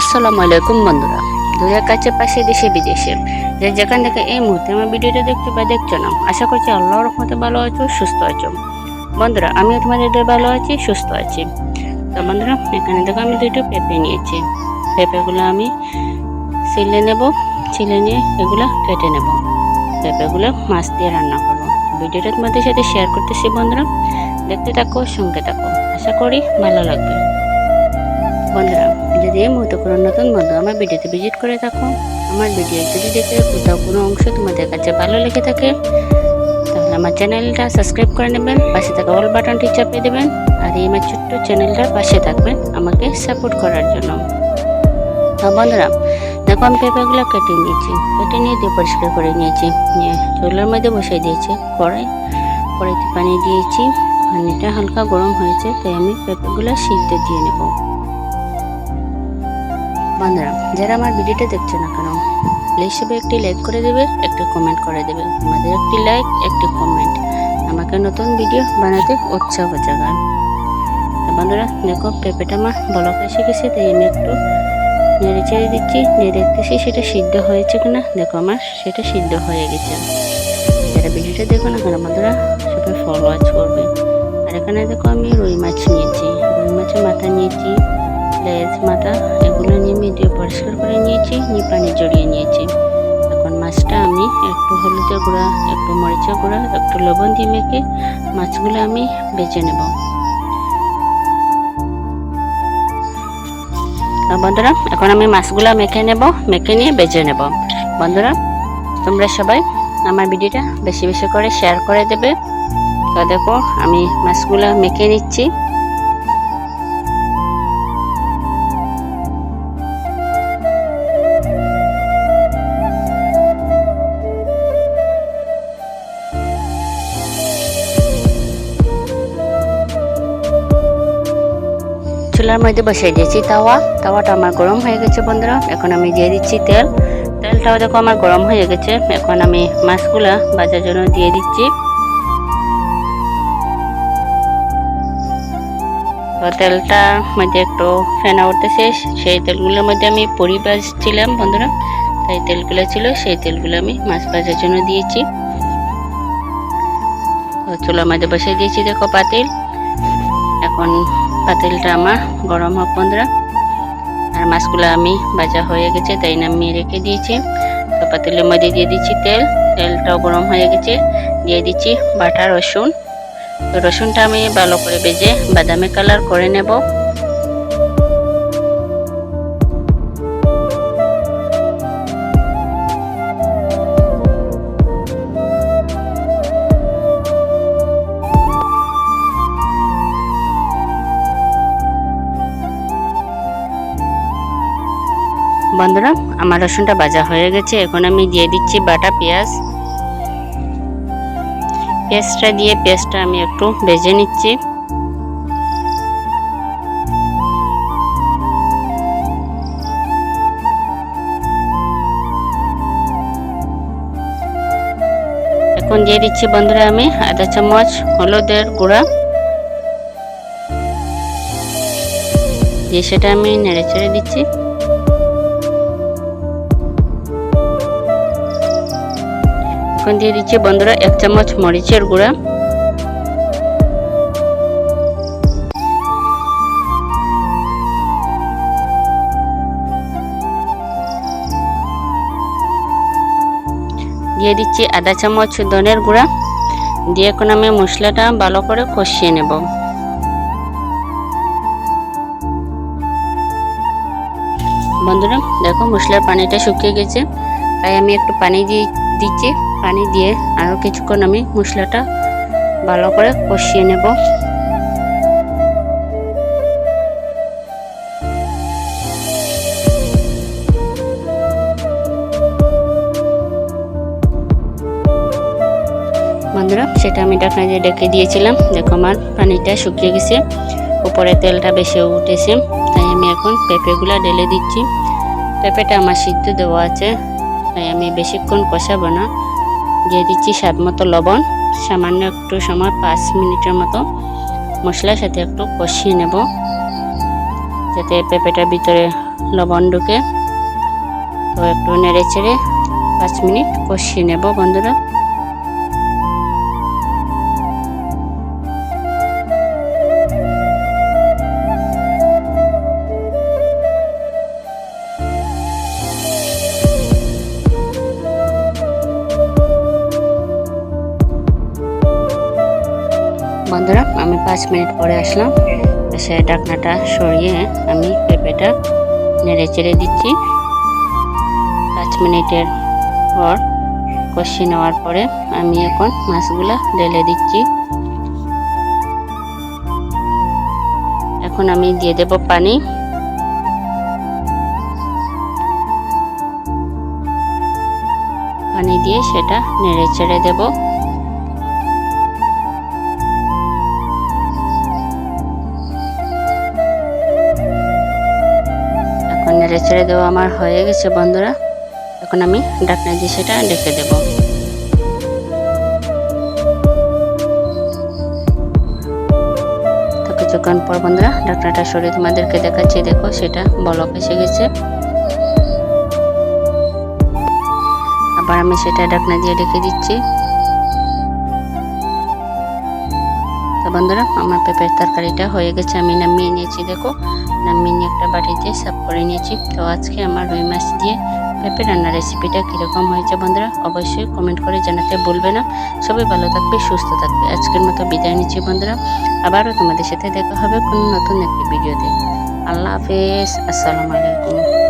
আসসালামু আলাইকুম বন্ধুরা। দূরের কাছে পাশে দেশে, বিদেশে। যে যেখান থেকে এই মুহূর্তে আমার ভিডিওটা দেখছ বা দেখছ না, আশা করছি আল্লাহর রহমতে ভালো আছো, সুস্থ আছো। বন্ধুরা, আমিও তোমাদের ভালো আছি, সুস্থ আছি। তো বন্ধুরা, এখানে দেখো আমি দুটো পেঁপে নিয়েছি। পেঁপেগুলো আমি ছিলে নেব, ছিলে নিয়ে এগুলো কেটে নেব। পেঁপেগুলো মাছ দিয়ে রান্না করব। ভিডিওটা তোমাদের সাথে শেয়ার করতেছি বন্ধুরা। দেখতে থাকো, সঙ্গে থাকো। আশা করি ভালো লাগবে। বন্ধুরা যদি এই মুহূর্তে কোনো নতুন বন্ধু আমার ভিডিওতে ভিজিট করে থাকো। আমার ভিডিও যদি দেখে কোথাও কোনো অংশ তোমাদের কাছে ভালো লেগে থাকে, তাহলে আমার চ্যানেলটা সাবস্ক্রাইব করে নেবেন, পাশে থাকা অল বাটনটি চাপিয়ে দেবেন, আর এই আমার ছোট্ট চ্যানেলটার পাশে থাকবেন আমাকে সাপোর্ট করার জন্য। বন্ধুরা, দেখো আমি পেঁপেগুলো কেটে নিয়েছি, কেটে নিয়ে দিয়ে পরিষ্কার করে নিয়েছি, নিয়ে চুলার মধ্যে বসিয়ে দিয়েছি, কড়াই, কড়াইতে পানি দিয়েছি, পানিটা হালকা গরম হয়েছে, তাই আমি পেঁপেগুলো সিদ্ধ দিয়ে নেব। বন্ধুরা, যারা আমার ভিডিওটা দেখছে না কেন প্লিজ সবাই একটি লাইক করে দেবে, একটি কমেন্ট করে দেবে। আমাদের একটি লাইক একটি কমেন্ট আমাকে নতুন ভিডিও বানাতে উৎসাহ জাগায় তো বন্ধুরা, দেখো, পেঁপেটা আমার বলক এসে গেছে তাই আমি একটু নেড়ে চেড়ে দিচ্ছি। নিয়ে দেখতেছি সেটা সিদ্ধ হয়েছে কিনা। দেখো আমার, সেটা সিদ্ধ হয়ে গেছে। যারা ভিডিওটা দেখো না কেন, বন্ধুরা, সবাই ফলো ওয়াচ করবে। আর এখানে দেখো আমি রুই মাছ নিয়েছি। রুই মাছের মাথা নিয়েছি, লেজ, মাথা, এগুলো নিয়ে নিয়ে পানি জড়িয়ে নিয়েছি। এখন মাছটা আমি একটু হলুদের গুঁড়া, একটু মরিচের গুঁড়া, একটু লবণ দিয়ে মেখে মাছগুলো আমি বেছে নেব। বন্ধুরা, এখন আমি মাছগুলো মেখে নেব, মেখে নিয়ে বেজে নেব। বন্ধুরা, তোমরা সবাই আমার ভিডিওটা বেশি বেশি করে শেয়ার করে দেবে। তো দেখো, আমি মাছগুলো মেখে নিচ্ছি। চুলার মধ্যে বসিয়ে দিয়েছি তাওয়া। তাওয়াটা আমার গরম হয়ে গেছে বন্ধুরা। এখন আমি দিয়ে দিচ্ছি তেল। তেলটাও দেখো আমার গরম হয়ে গেছে। এখন আমি মাছগুলা ভাজার জন্য দিয়ে দিচ্ছি। তো তেলটার মধ্যে একটু ফেনা উঠতেছে। সেই তেলগুলোর মধ্যে আমি পরি ভাজছিলাম বন্ধুরা। তাই তেলগুলো ছিল, সেই তেলগুলো আমি মাছ ভাজার জন্য দিয়েছি। চুলার মধ্যে বসিয়ে দিয়েছি দেখো পাতিল। এখন পাতিলটা আমার গরম হোক বন্ধুরা। আর মাছগুলো আমি ভাজা হয়ে গেছে, তাই না আমি রেখে দিয়েছি। তো পাতিলের মধ্যে দিয়ে দিচ্ছি তেল, তেলটাও গরম হয়ে গেছে। দিয়ে দিচ্ছি বাটা রসুন। রসুনটা আমি ভালো করে বেজে বাদামি কালার করে নেব। বন্ধুরা, আমার রসুনটা ভাজা হয়ে গেছে। এখন আমি দিয়ে দিচ্ছি বাটা পেঁয়াজ। পেঁয়াজটা দিয়ে পেঁয়াজটা আমি একটু ভেজে নিচ্ছি। এখন দিয়ে দিচ্ছি বন্ধুরা আমি আধা চামচ, হলুদের গুঁড়া। দিয়ে সেটা আমি নেড়ে চেড়ে দিচ্ছি। এখন দিয়ে দিচ্ছি, বন্ধুরা, এক চামচ মরিচের গুঁড়া। দিয়ে দিচ্ছি আধা চামচ ধনের গুঁড়া। দিয়ে এখন আমি মশলাটা ভালো করে কষিয়ে নেব। বন্ধুরা, দেখো মশলার পানিটা শুকিয়ে গেছে। তাই আমি একটু পানি দিয়ে দিচ্ছি। পানি দিয়ে আরও কিছুক্ষণ আমি মশলাটা ভালো করে কষিয়ে নেব। বন্ধুরা, সেটা আমি ঢাকনা দিয়ে ডেকে দিয়েছিলাম। দেখো আমার পানিটা শুকিয়ে গেছে। উপরে তেলটা বেশি উঠেছে। তাই আমি এখন পেঁপেগুলা ঢেলে দিচ্ছি। পেঁপেটা আমার সিদ্ধ দেওয়া আছে। তাই আমি বেশিক্ষণ কষাবো না। দিয়ে দিচ্ছি স্বাদ মতো লবণ, সামান্য একটু সময়, পাঁচ মিনিটের মতো। মশলার সাথে একটু কষিয়ে নেব, যাতে পেঁপেটার ভিতরে লবণ ঢুকে। তো একটু নেড়ে চেড়ে পাঁচ মিনিট কষিয়ে নেব বন্ধুরা। বন্ধুরা, আমি পাঁচ মিনিট পরে আসলাম। সে ঢাকনাটা সরিয়ে আমি পেঁপেটা নেড়ে চেড়ে দিচ্ছি। পাঁচ মিনিটের পর কষিয়ে নেওয়ার পরে আমি এখন মাছগুলা ঢেলে দিচ্ছি। এখন আমি দিয়ে দেব পানি। পানি দিয়ে সেটা নেড়ে চেড়ে দেবো। নেড়ে ছেড়ে দেওয়া আমার হয়ে গেছে, বন্ধুরা। এখন আমি ডাকনা দিয়ে সেটা ডেকে দেব। তো কিছুক্ষণ পর, বন্ধুরা, ডাকনাটা সরিয়ে তোমাদেরকে দেখাচ্ছি। দেখো, সেটা বলক এসে গেছে। আবার আমি সেটা ডাকনা দিয়ে ডেকে দিচ্ছি। বন্ধুরা, আমার পেঁপের তরকারিটা হয়ে গেছে, আমি নামিয়ে নিয়েছি, দেখো। নামিয়ে নিয়ে একটা বাটিতে সাফ করে নিয়েছি। তো আজকে আমার রুই মাছ দিয়ে পেঁপে রান্নার রেসিপিটা কীরকম হয়েছে বন্ধুরা, অবশ্যই কমেন্ট করে জানাতে ভুলবে না। সবাই ভালো থাকবে, সুস্থ থাকবে। আজকের মতো বিদায় নিচ্ছি বন্ধুরা। আবারও তোমাদের সাথে দেখা হবে কোনো নতুন একটি ভিডিওতে। আল্লাহ হাফেজ, আসসালামু আলাইকুম।